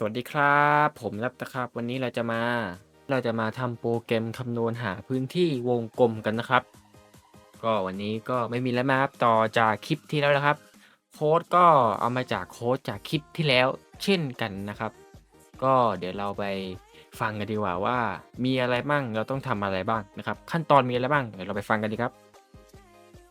สวัสดีครับ ผมรับนะครับ วันนี้เราจะมา เราจะมาทำโปรแกรมคำนวณหาพื้นที่วงกลมกันนะครับ ก็วันนี้ก็ไม่มีแล้วนะครับต่อจากคลิปที่แล้วนะครับ โค้ดก็เอามาจากโค้ดจากคลิปที่แล้วเช่นกันนะครับ ก็เดี๋ยวเราไปฟังกันดีกว่าว่า มีอะไรบ้างเราต้องทำอะไรบ้างนะครับ ขั้นตอนมีอะไรบ้างเดี๋ยวเราไปฟังกันดีครับ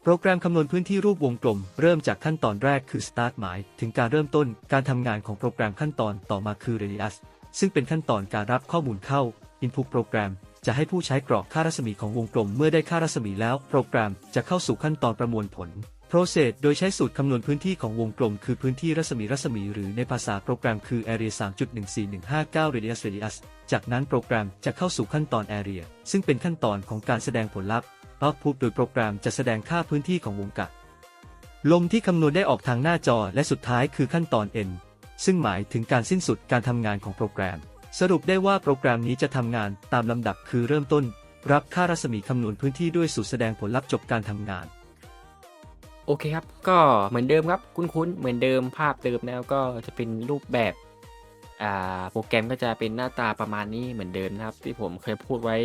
โปรแกรมคำนวณพื้นที่รูปวงกลม เริ่มจากขั้นตอนแรกคือ start หมาย ถึงการเริ่มต้นการทำงานของโปรแกรมขั้นตอนต่อมาคือ radius ซึ่งเป็นขั้นตอนการรับข้อมูลเข้า input โปรแกรมจะให้ผู้ใช้กรอกค่ารัศมีของวงกลมเมื่อได้ค่ารัศมีแล้ว โปรแกรมจะเข้าสู่ขั้นตอนประมวลผล process โดยใช้สูตรคำนวณพื้นที่ของวงกลม คือพื้นที่รัศมีรัศมี หรือในภาษาโปรแกรมคือ area 3.14159 radius radius จากนั้นโปรแกรมจะเข้าสู่ขั้นตอน area ซึ่งเป็นขั้นตอนของการแสดงผลลัพธ์ output โดยโปรแกรมจะแสดงค่าพื้นที่ของวงกะ ลมที่คำนวณได้ออกทางหน้าจอและสุดท้ายคือขั้นตอน N ซึ่งหมายถึงการสิ้นสุดการทำงานของโปรแกรม สรุปได้ว่าโปรแกรมนี้จะทำงานตามลำดับคือเริ่มต้น รับค่ารัศมีคำนวณพื้นที่ด้วยสูตรแสดงผลลัพธ์จบการทำงานโอเคครับ ก็เหมือนเดิมครับ คุ้นๆ เหมือนเดิมภาพเดิมแล้วก็จะเป็นรูปแบบ โปรแกรมก็จะเป็นหน้าตาประมาณนี้เหมือนเดิมนะครับ ที่ผมเคยพูดไว้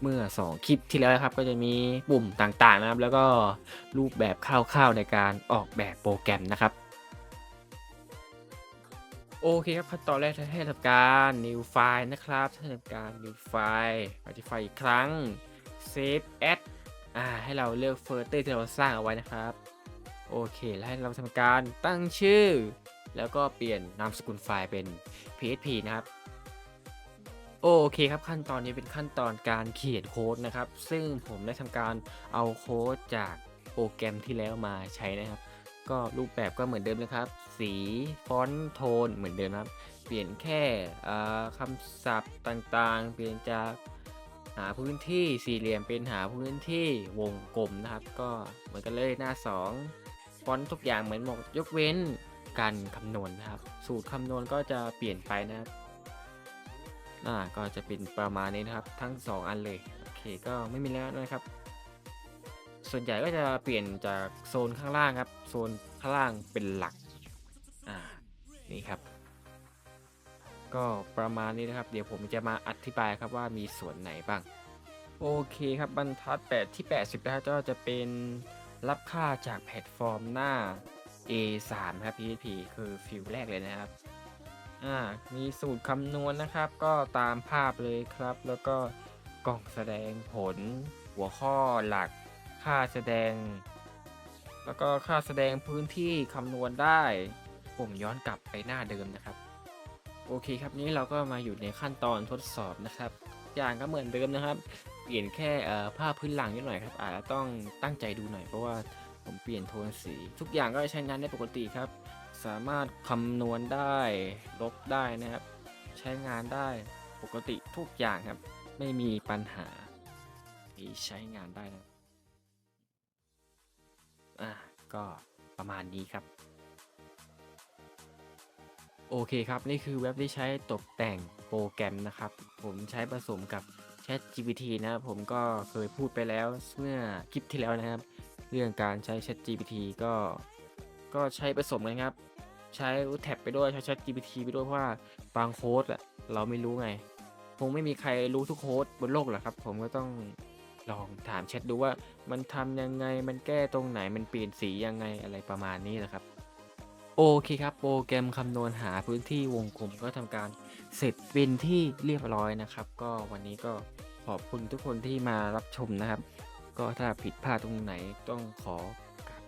เมื่อ 2 คลิปที่แล้วนะครับ ก็จะมีปุ่มต่างๆนะครับ แล้วก็รูปแบบคร่าวๆในการออกแบบโปรแกรมนะครับโอเคครับขั้นตอนแรกให้ทำการ new file นะครับให้ทำการ new file ปฏิไฟล์อีกครั้ง save as อ่าให้เราเลือกเฟอร์เตอร์ที่เราสร้างเอาไว้นะครับ โอเค แล้วให้เราทำการตั้งชื่อ แล้วก็เปลี่ยนนามสกุลไฟล์เป็น PHP นะครับ โอเคครับขั้นตอนนี้เป็นขั้นตอนการเขียนโค้ดนะครับ ซึ่งผมได้ทำการเอาโค้ดจากโปรแกรมที่แล้วมาใช้นะครับ ก็รูปแบบก็เหมือนเดิมนะครับ สีฟอนต์โทนเหมือนเดิมครับ เปลี่ยนแค่คำศัพท์ต่างๆ เปลี่ยนจากหาพื้นที่สี่เหลี่ยมเป็นหาพื้นที่วงกลมนะครับ ก็เหมือนกันเลยหน้า 2 ฟอนต์ทุกอย่างเหมือนหมดยกเว้น การคำนวณนะครับ สูตรคำนวณก็จะเปลี่ยนไปนะครับอ่าก็จะเป็นประมาณนี้นะครับ ทั้ง 2 อันเลยโอเคก็ไม่มีแล้วนะครับ ส่วนใหญ่ก็จะเปลี่ยนจากโซนข้างล่างครับ โซนข้างล่างเป็นหลักอ่านี่ครับ ก็ประมาณนี้นะครับ เดี๋ยวผมจะมาอธิบายครับว่ามีส่วนไหนบ้าง โอเคครับบรรทัด 8 ที่ 80นะครับก็จะเป็นรับค่าจากแพลตฟอร์มหน้า A3 ครับ PHP คือฟิลแรกเลยนะครับ อ่า มีสูตรคำนวณนะครับ ก็ตามภาพเลยครับ แล้วก็กล่องแสดงผล หัวข้อหลัก ค่าแสดง แล้วก็ค่าแสดงพื้นที่คำนวณได้ ผมย้อนกลับไปหน้าเดิมนะครับ โอเคครับ นี้เราก็มาอยู่ในขั้นตอนทดสอบนะครับ อย่างก็เหมือนเดิมนะครับ เปลี่ยนแค่ภาพพื้นหลังนิดหน่อยครับ อาจจะต้องตั้งใจดูหน่อยเพราะว่า ผมเปลี่ยนโทนสี ทุกอย่างก็ใช้งานได้ปกติครับ สามารถคำนวณได้ลบได้นะครับ ใช้งานได้ปกติทุกอย่างครับ ไม่มีปัญหาที่ใช้งานได้นะอะก็ประมาณนี้ครับ โอเคครับ นี่คือเว็บที่ใช้ตกแต่งโปรแกรมนะครับ ผมใช้ผสมกับ Chat GPT นะครับผมก็เคยพูดไปแล้วเมื่อคลิปที่แล้วนะครับ เรื่องการใช้ Chat GPT ก็ก็ใช้ผสมกันครับ ใช้แท็บไปด้วยใช้ Chat GPT ไปด้วยเพราะว่าบางโค้ดอะเราไม่รู้ไง คงไม่มีใครรู้ทุกโค้ดบนโลกหรอกครับ ผมก็ต้องลองถามแชทดูว่ามันทำยังไงมันแก้ตรงไหนมันเปลี่ยนสียังไงอะไรประมาณนี้นะครับ โอเคครับ โปรแกรมคำนวณหาพื้นที่วงกลมก็ทำการเสร็จเป็นที่เรียบร้อยนะครับ ก็วันนี้ก็ขอบคุณทุกคนที่มารับชมนะครับ ก็ถ้าผิดพลาดตรงไหนต้องขอ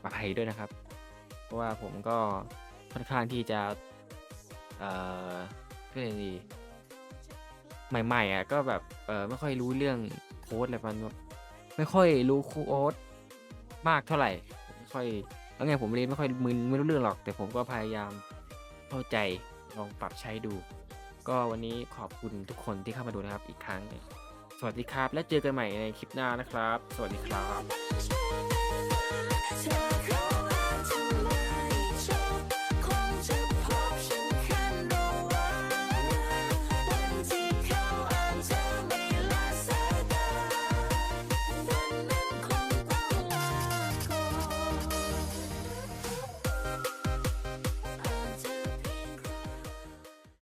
กราบอภัยด้วยนะครับ เพราะว่าผมก็ค่อนข้างที่จะ เอ่อก็เลยกดีใหม่ๆอะก็แบบเออไม่ค่อยรู้เรื่องโค้ดอะไรประมาณนั้นไม่ค่อยรู้โค้ดมากเท่าไหร่ไม่ค่อยแล้วไงผมเรียนไม่ค่อยมึนไม่รู้เรื่องหรอก แต่ผมก็พยายามเข้าใจลองปรับใช้ดู ก็วันนี้ขอบคุณทุกคนที่เข้ามาดูนะครับอีกครั้ง สวัสดีครับ และเจอกันใหม่ในคลิปหน้านะครับ สวัสดีครับ